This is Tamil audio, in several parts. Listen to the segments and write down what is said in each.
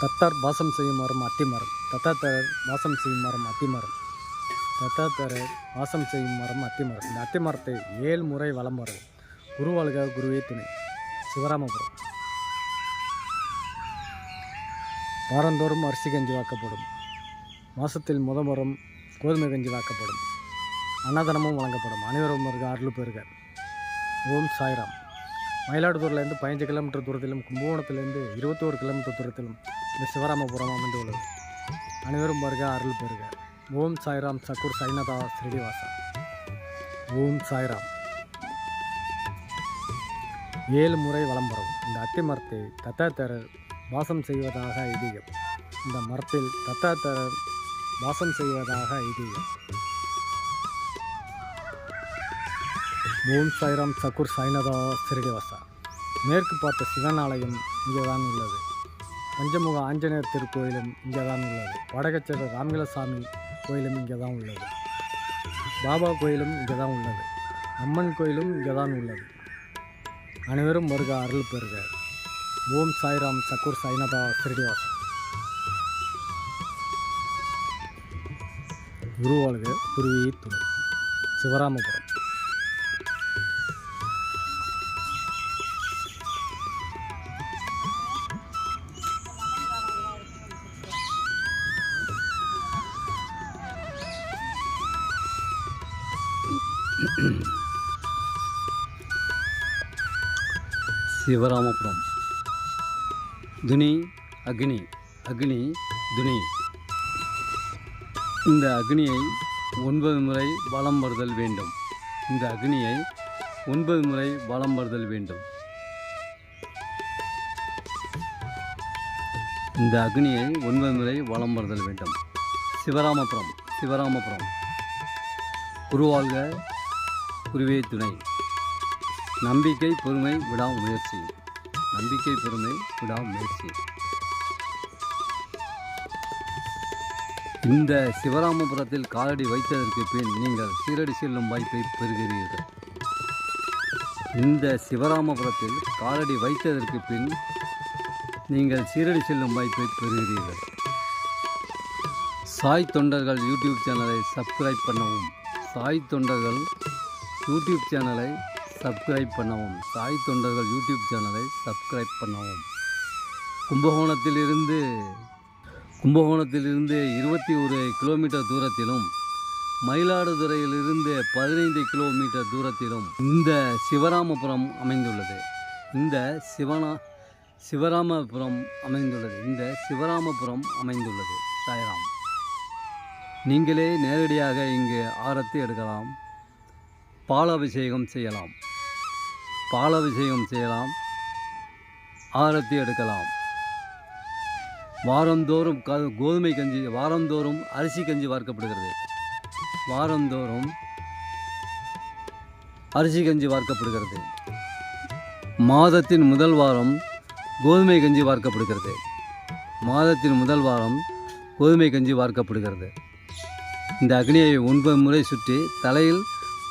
தத்தார் வாசம் செய்யும் மரம் அத்திமரம். தத்தாத்தரர் வாசம் செய்யும் மரம் அத்திமரம். தத்தாத்தரர் வாசம் செய்யும் மரம் அத்திமரம். இந்த அத்திமரத்தை ஏழு முறை வலம் வரும் குருவாளுக குருவே துணை. சிவராமபுரம். வாரந்தோறும் அரிசி கஞ்சி வாக்கப்படும். மாதத்தில் முதமரம் கோதுமை கஞ்சி வாக்கப்படும். அன்னதானமும் வழங்கப்படும். அனைவரும் வருக அருள் பெறுக ஓம் சாய்ராம். மயிலாடுதுறையிலேருந்து பதினஞ்சு கிலோமீட்டர் தூரத்திலும் கும்பகோணத்திலேருந்து இருபத்தோரு கிலோமீட்டர் தூரத்திலும் இந்த சிவராமபுரம் அமைந்துள்ளது. அனைவரும் வருக அருள் பெறுக. ஓம் சாய்ராம் சக்குர் சைனதா ஸ்ரீனிவாசா. ஓம் சாய்ராம். ஏழு முறை வலம் வரும் இந்த அத்தி மரத்தை தத்தாத்தரர் வாசம் செய்வதாக ஐதீகம். இந்த மரத்தில் தத்தாத்தரர் வாசம் செய்வதாக ஐதீகம். ஓம் சாய்ராம் சக்குர் சாய்நாதா ஸ்ரீனிவாசா. மேற்கு பார்த்த சிவன் ஆலயம் இங்கே தான் உள்ளது. பஞ்சமுக ஆஞ்சநேயர் திருக்கோயிலும் இங்கே தான் உள்ளது. வடகச்சேர ராமகிலசாமி கோயிலும் இங்கே தான் உள்ளது. பாபா கோயிலும் இங்கே தான் உள்ளது. அம்மன் கோயிலும் இங்கே தான் உள்ளது. அனைவரும் வருக அருள் பெறுக. ஓம் சாய்ராம் சக்கூர் சாய்நாதா ஸ்ரீனிவாசா குருவாழ்க குருவியை துணை. சிவராமபுரம். சிவராமபுரம். துனி அக்னி அக்னி துனி இந்த அக்னியை ஒன்பது முறை வலம் வருதல் வேண்டும். இந்த அக்னியை ஒன்பது முறை வலம் வருதல் வேண்டும். இந்த அக்னியை ஒன்பது முறை வலம் வருதல் வேண்டும். சிவராமபுரம் சிவராமபுரம். உருவாழ்க குருவே துணை. நம்பிக்கை பொறுமை விடாமுயற்சி நம்பிக்கை பொறுமை விடாமுயற்சி இந்த சிவராமபுரத்தில் காலடி வைத்ததற்கு பின் நீங்கள் சீரடி செல்லும் வாய்ப்பை பெறுகிறீர்கள். இந்த சிவராமபுரத்தில் காலடி வைத்ததற்கு பின் நீங்கள் சீரடி செல்லும் வாய்ப்பை பெறுகிறீர்கள். சாய் தொண்டர்கள் யூடியூப் சேனலை சப்ஸ்கிரைப் பண்ணவும். சாய் தொண்டர்கள் யூடியூப் சேனலை சப்ஸ்கிரைப் பண்ணவும் சாய் தொண்டர்கள் யூடியூப் சேனலை சப்ஸ்கிரைப் பண்ணவும். கும்பகோணத்திலிருந்து கும்பகோணத்திலிருந்து இருபத்தி ஒரு கிலோமீட்டர் தூரத்திலும் மயிலாடுதுறையிலிருந்து பதினைந்து கிலோமீட்டர் தூரத்திலும் இந்த சிவராமபுரம் அமைந்துள்ளது. இந்த சிவனா சிவராமபுரம் அமைந்துள்ளது. இந்த சிவராமபுரம் அமைந்துள்ளது. சாய்ராம். நீங்களே நேரடியாக இங்கு ஆரத்தி எடுக்கலாம். பாலாபிஷேகம் செய்யலாம். பாலாபிஷேகம் செய்யலாம். ஆரத்தி எடுக்கலாம். வாரந்தோறும் க கோதுமை கஞ்சி வாரந்தோறும் அரிசி கஞ்சி வார்க்கப்படுகிறது. வாரந்தோறும் அரிசி கஞ்சி வார்க்கப்படுகிறது. மாதத்தின் முதல் வாரம் கோதுமை கஞ்சி வார்க்கப்படுகிறது. மாதத்தின் முதல் வாரம் கோதுமை கஞ்சி வார்க்கப்படுகிறது. இந்த அக்னியை ஒன்பது முறை சுற்றி தலையில்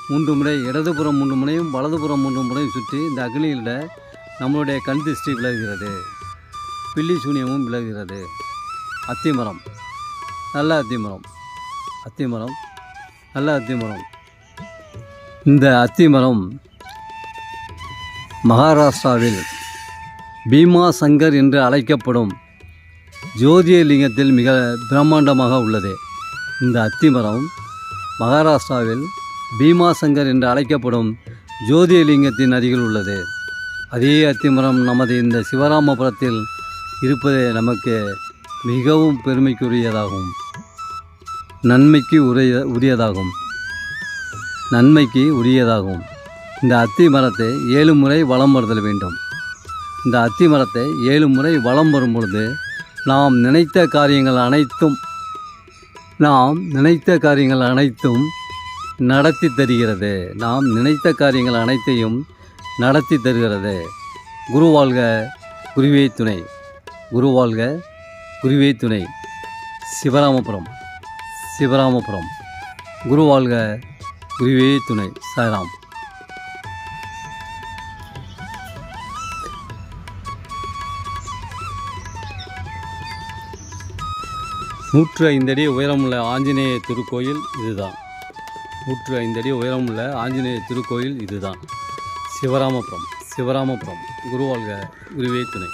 மூன்று முறை இடதுபுறம் மூன்று முனையும் வலதுபுறம் மூன்று முறையும் சுற்றி இந்த அக்னியில் நம்மளுடைய கண் திருஷ்டி விலகுகிறது. பில்லி சூனியமும் விலகுகிறது. அத்திமரம். நல்ல அத்திமரம். அத்திமரம். நல்ல அத்திமரம். இந்த அத்திமரம் மகாராஷ்டிராவில் பீமா சங்கர் என்று அழைக்கப்படும் ஜோதியலிங்கத்தில் மிக பிரம்மாண்டமாக உள்ளது. இந்த அத்திமரம் மகாராஷ்டிராவில் பீமாசங்கர் என்று அழைக்கப்படும் ஜோதியலிங்கத்தின் அருகில் உள்ளது. அதே அத்திமரம் நமது இந்த சிவராமபுரத்தில் இருப்பது நமக்கு மிகவும் பெருமைக்குரியதாகும். நன்மைக்கு உரிய உரியதாகும். நன்மைக்கு உரியதாகும். இந்த அத்தி மரத்தை ஏழு முறை வலம் வருதல் வேண்டும். இந்த அத்தி மரத்தை ஏழு முறை வலம் வரும் பொழுது நாம் நினைத்த காரியங்கள் அனைத்தும் நாம் நினைத்த காரியங்கள் அனைத்தும் நடத்தி தருகிறது. நாம் நினைத்த காரியங்கள் அனைத்தையும் நடத்தி தருகிறது. குருவாழ்க குருவே துணை. குருவாழ்க குருவே துணை. சிவராமபுரம் சிவராமபுரம். குருவாழ்க குருவே துணை. சாய்ராம். நூற்று ஐந்தடி உயரமுள்ள ஆஞ்சநேய திருக்கோயில் இதுதான். நூற்று ஐந்தடி உயரமுள்ள ஆஞ்சநேய திருக்கோயில் இதுதான். சிவராமபுரம் சிவராமபுரம் குருவாழ்க குருவே துணை.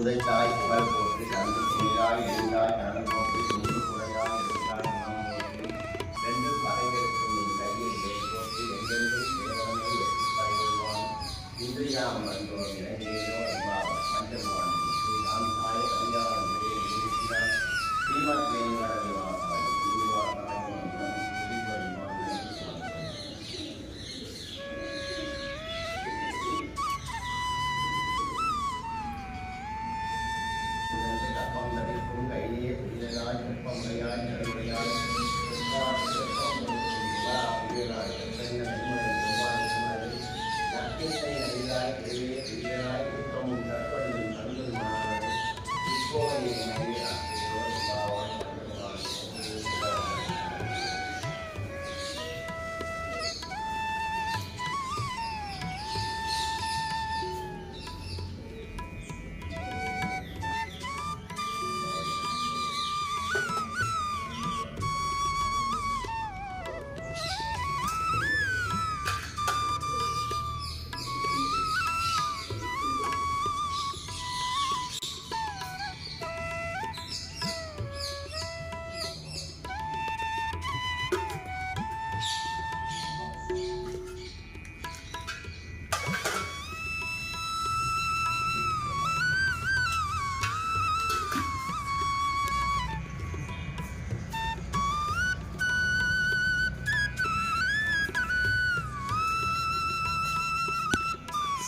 உதைத்தாய் புகழ் போட்டு போற்றி செய்தாய் எழுந்தாய் எட்டாஜரன் இன்றியாம் வந்தோர் இறங்கியோ அன்பாவர் பஞ்சமுகன் ஸ்ரீ ராம்சாய கல்யாணம் இருக்கிறான் ஸ்ரீமத் வேங்கடவிவாசாய்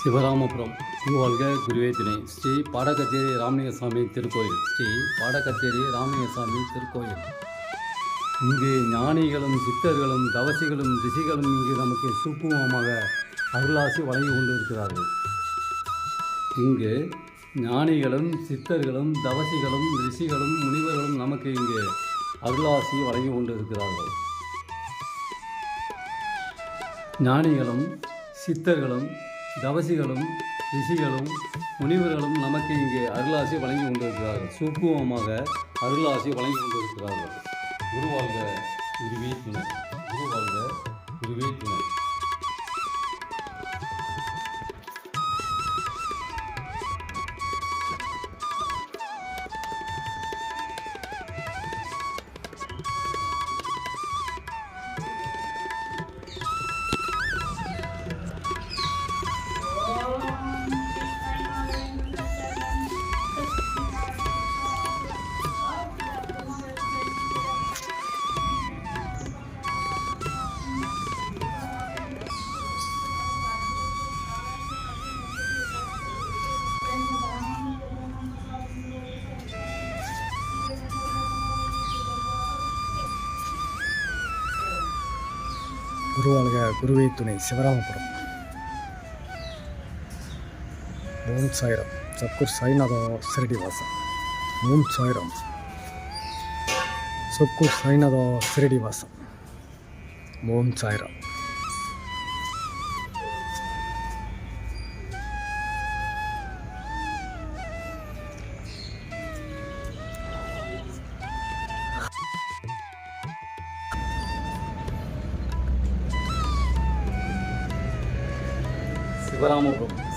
சிவராமபுரம் குருவாழ்க குருவே துணை. ஸ்ரீ பாடக்கச்சேரி ராமலிங்கசாமி திருக்கோயில். ஸ்ரீ பாடக்கச்சேரி ராமலிங்கசாமி திருக்கோயில். இங்கு ஞானிகளும் சித்தர்களும் தவசிகளும் ரிஷிகளும் இங்கு நமக்கு சூக்குமமாக அருளாசி வழங்கி கொண்டு இருக்கிறார்கள் இங்கு ஞானிகளும் சித்தர்களும் தவசிகளும் ரிஷிகளும் முனிவர்களும் நமக்கு இங்கு அருளாசி வழங்கி கொண்டிருக்கிறார்கள். ஞானிகளும் சித்தர்களும் தவசிகளும் ரிஷிகளும் முனிவர்களும் நமக்கு இங்கே அருளாசி வழங்கி கொண்டிருக்கிறார்கள். சூக்குமமாக அருளாசி வழங்கி கொண்டிருக்கிறார்கள். குருவாழ்க குருவே துணை. குருவாழ்க குருவே துணை. குருவாழ்க குருவே துணை சிவராமபுரம். ஓம் சாய்ராம். சத்குர் சாய்நாதம் சிரடிவாசன். ஓம் சாய்ராம். சத்குர் சாய்நாதம் சிரடிவாசன். ஓம் சாய்ராம்.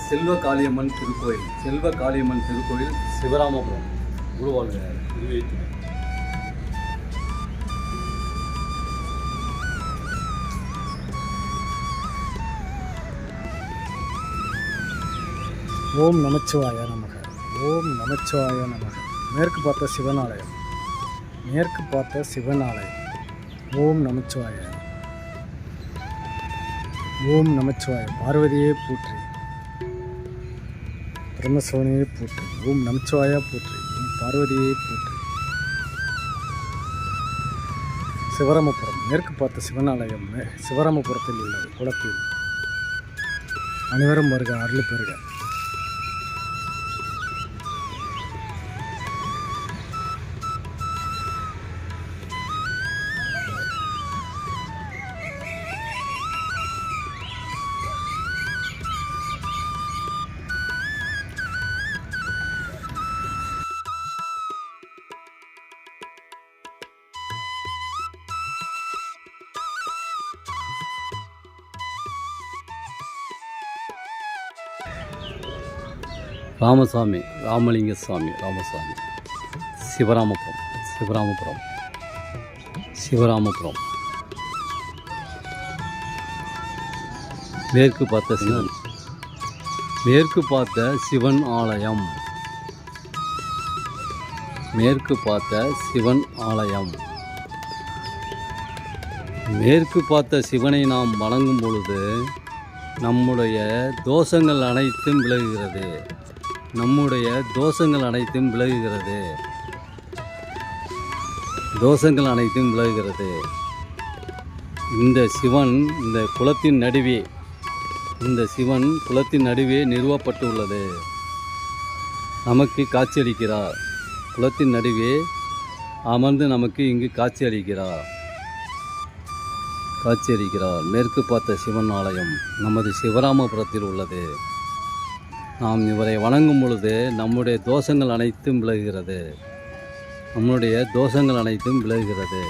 செல்வ காளியம்மன் திருக்கோயில். செல்வ காளியம்மன் திருக்கோயில் சிவராமபுரம். குருவாழ்க குருவே ஓம் நமச்சிவாய நமக. ஓம் நமச்சிவாய நமக. மேற்கு பார்த்த சிவனாலயம். மேற்கு பார்த்த சிவனாலயம். ஓம் நமச்சிவாய ஓம் நமச்சிவாய. பார்வதியே போற்றி. பிரம்மசிவனையே போற்றி ஓம் நமச்சிவாயா போற்றி ஓம் பார்வதியை போற்று சிவராமபுரம் மேற்கு பார்த்த சிவன் ஆலயம் மே- சிவராமபுரத்தில் உள்ள குளத்தில் அனைவரும் வருக அருள் பெறுக. ராமசாமி ராமலிங்க சாமி ராமசாமி. சிவராமபுரம் சிவராமபுரம் சிவராமபுரம். மேற்கு பார்த்த சிவன். மேற்கு பார்த்த சிவன் ஆலயம். மேற்கு பார்த்த சிவன் ஆலயம். மேற்கு பார்த்த சிவனை நாம் வணங்கும் பொழுது நம்முடைய தோஷங்கள் அனைத்தும் விலகுகிறது. நம்முடைய தோஷங்கள் அனைத்தும் விலகுகிறது. தோஷங்கள் அனைத்தும் விலகுகிறது. இந்த சிவன் இந்த குளத்தின் நடுவே இந்த சிவன் குளத்தின் நடுவே நிறுவப்பட்டுள்ளது. நமக்கு காட்சியளிக்கிறார். குளத்தின் நடுவே அமர்ந்து நமக்கு இங்கு காட்சியளிக்கிறார். காட்சியளிக்கிறார். மேற்கு பார்த்த சிவன் ஆலயம் நமது சிவராமபுரத்தில் உள்ளது. நாம் இவரை வணங்கும் பொழுது நம்முடைய தோஷங்கள் அனைத்தும் விலகுகிறது. நம்முடைய தோஷங்கள் அனைத்தும் விலகுகிறது.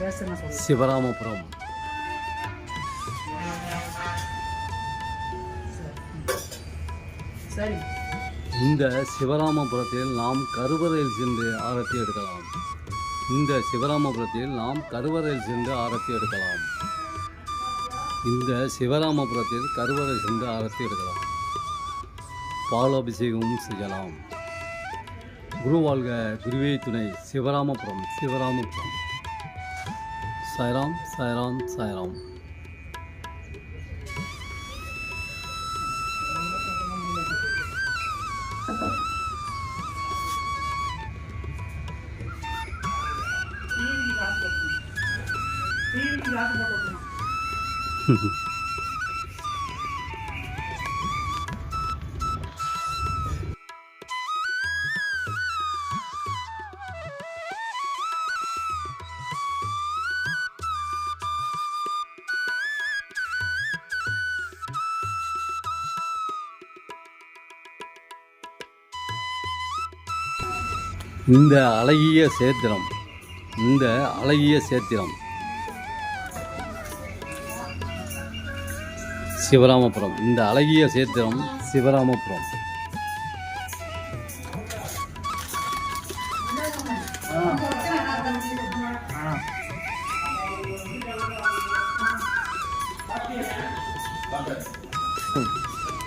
சிவராமபுரம் இந்த சிவராமபுரத்தில் நாம் கருவறையில் சென்று ஆரத்தி எடுக்கலாம். இந்த சிவராமபுரத்தில் நாம் கருவறையில் சென்று ஆரத்தி எடுக்கலாம். இந்த சிவராமபுரத்தில் கருவறை சென்று ஆரத்தி எடுக்கலாம். பாலாபிஷேகமும் செய்யலாம். குரு வாழ்க குருவே துணை சிவராமபுரம் சிவராமபுரம் சாய்ராம் சாய்ராம் சாய்ராம் டிவிக்கு இந்த அழகிய சேத்திரம் இந்த அழகிய சேத்திரம். சிவராமபுரம் இந்த அழகிய சேத்திரம் சிவராமபுரம்.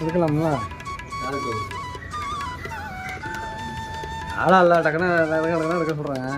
எடுக்கலாம்ல? ஆளா இல்லை டக்குன்னு டக்குன்னு எடுக்க சொல்கிறேன்